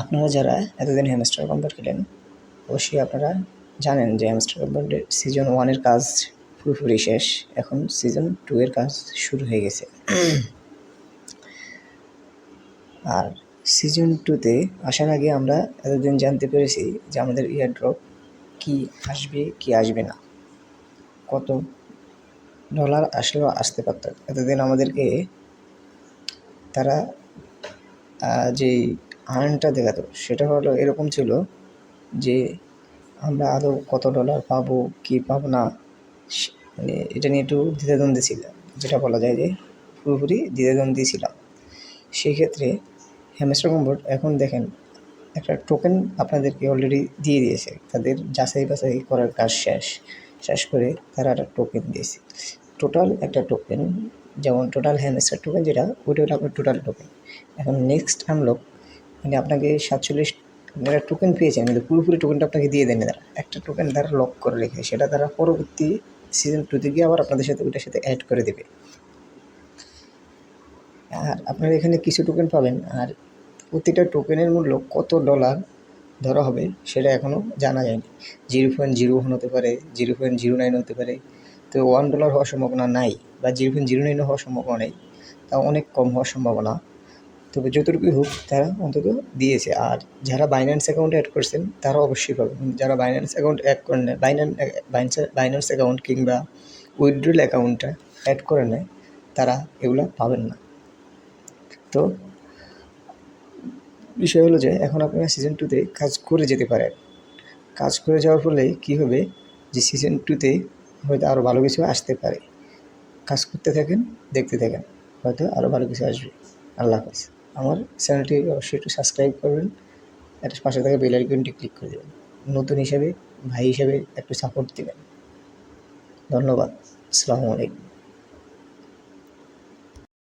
আপনারা যারা এতদিন হ্যামস্টার কম্পাউন্ড খেলেন, অবশ্যই আপনারা জানেন যে হ্যামস্টার কম্পাউন্ডের সিজন ওয়ানের কাজ পুরোপুরি শেষ। এখন সিজন টু এর কাজ শুরু হয়ে গেছে। আর সিজন টুতে আসার আগে আমরা এতদিন জানতে পেরেছি যে আমাদের ইয়ার ড্রপ কী আসবে, কি আসবে না। কত ডলার আসলেও আসতে পারত। এতদিন আমাদেরকে তারা যে আর্নটা দেখাতো। সেটা হলো এরকম ছিল যে আমরা আদৌ কত ডলার পাবো, কি পাবো না মানে এটা নিয়ে একটু দ্বিধাদ্বন্দ্বে ছিলাম। যেটা বলা যায় যে পুরোপুরি দ্বিধাদ্বন্দ্বে ছিলাম। সেই ক্ষেত্রে হ্যামস্টার কম্বোর্ড এখন দেখেন একটা টোকেন আপনাদেরকে অলরেডি দিয়ে দিয়েছে। তাদের যাচাই বাছাই করার কাজ শেষ। শেষ করে তারা একটা টোকেন দিয়েছে। টোটাল একটা টোকেন যেমন টোটাল হ্যামস্টার টোকেন যেটা, ওইটা হলো আপনার টোটাল টোকেন এখন নেক্সট আনলক মানে আপনাকে সাতচল্লিশ আপনারা টোকেন পেয়েছেন কিন্তু পুরোপুরি টোকেনটা আপনাকে দিয়ে দেন তারা একটা টোকেন তারা লক করে রেখে, সেটা তারা পরবর্তী সিজন টুতে গিয়ে আবার আপনাদের সাথে ওইটার সাথে অ্যাড করে দেবে। আর আপনারা এখানে কিছু টোকেন পাবেন, আর প্রতিটা টোকেনের মূল্য কত ডলার ধরা হবে সেটা এখনও জানা যায়নি। জিরো পয়েন্ট জিরো ওয়ান হতে পারে, জিরো পয়েন্ট জিরো নাইন হতে পারে। তো ওয়ান ডলার হওয়ার সম্ভাবনা নাই, বা জিরো পয়েন্ট জিরো নাইন হওয়ার সম্ভাবনা নেই, তা অনেক কম হওয়ার সম্ভাবনা। তবে যতটুকুই হোক তারা অন্তত দিয়েছে। আর যারা বাইন্যান্স অ্যাকাউন্টে অ্যাড করছেন, তারা অবশ্যই পাবেন। যারা বাইন্যান্স অ্যাকাউন্ট অ্যাড করে নেয় বাইন্যান্স বাইন্যান্স অ্যাকাউন্ট কিংবা উইথড্রল অ্যাকাউন্টটা অ্যাড করে নেয়, তারা এগুলো পাবেন না। তো বিষয় হলো যে, এখন আপনারা সিজন টুতে কাজ করে যেতে পারেন। কাজ করে যাওয়ার ফলে কী হবে যে সিজন টুতে হয়তো আরও ভালো কিছু আসতে পারে। কাজ করতে থাকেন, দেখতে থাকেন, হয়তো আরও ভালো কিছু আসবে। আল্লাহ হাফেজ। আমার চ্যানেলটি অবশ্যই একটু সাবস্ক্রাইব করবেন। একটা পাশে থাকা বেল আইকনটি ক্লিক করে দেবেন। নতুন হিসাবে ভাই হিসাবে একটু সাপোর্ট দেবেন। ধন্যবাদ। আসসালামু আলাইকুম।